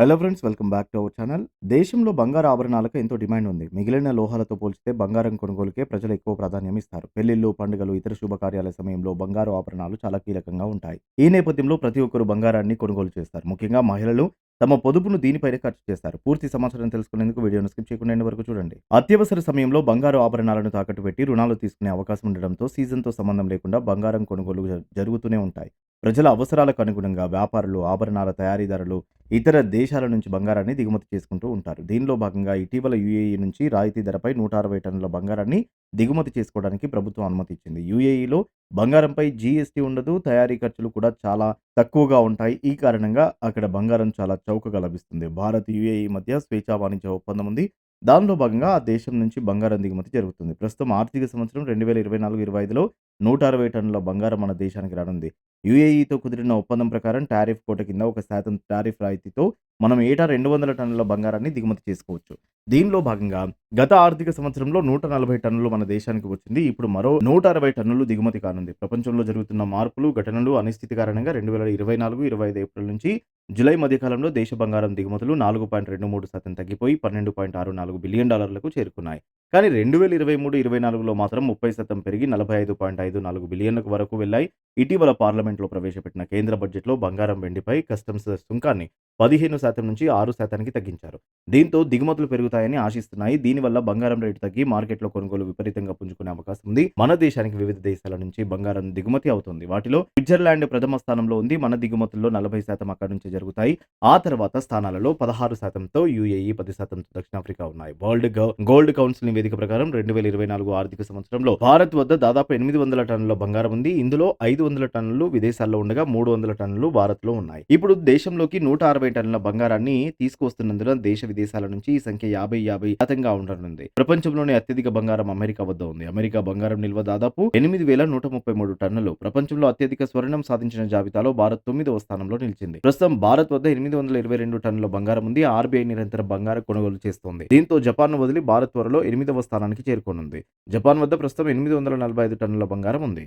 Hello friends welcome back to our channel దేశంలో బంగారు ఆభరణాలకు ఎంతో డిమాండ్ ఉంది. మిగిలిన లోహాలతో పోల్చితే బంగారం కొనుగోలుకే ప్రజలు ఎక్కువ ప్రాధాన్యం ఇస్తారు. పెళ్ళిళ్ళు పండుగలు ఇతర శుభకార్యాల సమయంలో బంగారు ఆభరణాలు చాలా కీలకంగా ఉంటాయి. ఈ నేపథ్యంలో ప్రతి ఒక్కరు బంగారాన్ని కొనుగోలు చేస్తారు. ముఖ్యంగా మహిళలు తమ పొదుపును దీనిపైనే ఖర్చు చేస్తారు. పూర్తి సమాచారం తెలుసుకునేందుకు వీడియోను స్కిప్ చేయకుండా వరకు చూడండి. అత్యవసర సమయంలో బంగారు ఆభరణాలను తాకట్టు పెట్టి రుణాలు తీసుకునే అవకాశం ఉండడంతో సీజన్తో సంబంధం లేకుండా బంగారం కొనుగోలు జరుగుతూనే ఉంటాయి. ప్రజల అవసరాలకు అనుగుణంగా వ్యాపారులు ఆభరణాల తయారీదారులు ఇతర దేశాల నుంచి బంగారాన్ని దిగుమతి చేసుకుంటూ ఉంటారు. దీనిలో భాగంగా ఇటీవల యుఏఈ నుంచి రాయితీ ధరపై నూట అరవై టన్నుల బంగారాన్ని దిగుమతి చేసుకోవడానికి ప్రభుత్వం అనుమతి ఇచ్చింది. యుఏఈలో బంగారంపై జీఎస్టీ ఉండదు తయారీ ఖర్చులు కూడా చాలా తక్కువగా ఉంటాయి. ఈ కారణంగా అక్కడ బంగారం చాలా చౌకగా లభిస్తుంది. భారత్ యుఏఈ మధ్య స్వేచ్ఛా వాణిజ్య ఒప్పందం ఉంది. దానిలో భాగంగా ఆ దేశం నుంచి బంగారం దిగుమతి జరుగుతుంది. ప్రస్తుతం ఆర్థిక సంవత్సరం రెండు వేల ఇరవై నాలుగు ఇరవై ఐదులో నూట అరవై టన్నుల బంగారం మన దేశానికి రానుంది. యుఏఈతో కుదిరిన ఒప్పందం ప్రకారం టారిఫ్ కోట కింద ఒక శాతం టారిఫ్ రాయితీతో మనం ఏటా రెండు వందల టన్నుల బంగారాన్ని దిగుమతి చేసుకోవచ్చు. దీనిలో భాగంగా గత ఆర్థిక సంవత్సరంలో నూట నలభై టన్నులు మన దేశానికి వచ్చింది. ఇప్పుడు మరో నూట అరవై టన్నులు దిగుమతి కానుంది. ప్రపంచంలో జరుగుతున్న మార్పులు ఘటనలు అనిశ్చితి కారణంగా రెండు వేల ఇరవై నాలుగు ఇరవై ఐదు ఏప్రిల్ నుంచి జూలై మధ్యకాలంలో దేశ బంగారం దిగుమతులు నాలుగు పాయింట్ రెండు మూడు శాతం తగ్గిపోయి పన్నెండు పాయింట్ ఆరు నాలుగు బిలియన్ డాలర్లకు చేరుకున్నాయి. కానీ రెండు వేల ఇరవై మూడు ఇరవై నాలుగులో మాత్రం ముప్పై శాతం పెరిగి నలభై ఐదు పాయింట్ ఐదు నాలుగు బిలియన్లకు వరకు వెళ్ళాయి. ఇటీవల పార్లమెంట్లో ప్రవేశపెట్టిన కేంద్ర బడ్జెట్లో బంగారం వెండిపై కస్టమ్స్ సుంకాన్ని పదిహేను శాతం నుంచి ఆరు శాతానికి తగ్గించారు. దీంతో దిగుమతులు పెరుగుతాయని ఆశిస్తున్నాయి. దీనివల్ల బంగారం రేటు తగ్గి మార్కెట్లో కొనుగోలు విపరీతంగా పుంజుకునే అవకాశం ఉంది. మన దేశానికి వివిధ దేశాల నుంచి బంగారం దిగుమతి అవుతుంది. వాటిలో స్విట్జర్లాండ్ ప్రథమ స్థానంలో ఉంది. మన దిగుమతుల్లో నలభై శాతం అక్కడి నుంచి జరుగుతాయి. ఆ తర్వాత స్థానాలలో పదహారు శాతంతో యుఏఈ పది శాతంతో దక్షిణాఫ్రికా ఉన్నాయి. వరల్డ్ గోల్డ్ కౌన్సిల్ నివేదిక ప్రకారం రెండు వేల ఇరవై నాలుగు ఆర్థిక సంవత్సరంలో భారత్ వద్ద దాదాపు ఎనిమిది వందల టన్నుల బంగారం ఉంది. ఇందులో ఐదు వందల టన్నులు విదేశాల్లో ఉండగా మూడు వందల టన్నులు భారత్లో ఉన్నాయి. ఇప్పుడు దేశంలోకి నూట అరవై టన్నుల బంగారాన్ని తీసుకొస్తున్నందున దేశ విదేశాల నుంచి ఈ సంఖ్య యాభై యాభై శాతంగా ఉండనుంది. ప్రపంచంలోనే అత్యధిక బంగారం అమెరికా వద్ద ఉంది. అమెరికా బంగారం నిల్వ దాదాపు ఎనిమిది వేల నూట ముప్పై మూడు టన్నులు. ప్రపంచంలో అత్యధిక స్వర్ణం సాధించిన జాబితాలో భారత్ తొమ్మిదవ స్థానంలో నిలిచింది. ప్రస్తుతం భారత్ వద్ద ఎనిమిది వందల ఇరవై రెండు టన్నుల బంగారం ఉంది. ఆర్బీఐ నిరంతరం బంగారం కొనుగోలు చేస్తోంది. దీంతో జపాన్ వదిలి భారత్ త్వరలో ఎనిమిదవ స్థానానికి చేరుకోనుంది. జపాన్ వద్ద ప్రస్తుతం ఎనిమిది వందల నలభై ఐదు టన్నుల బంగారం ఉంది.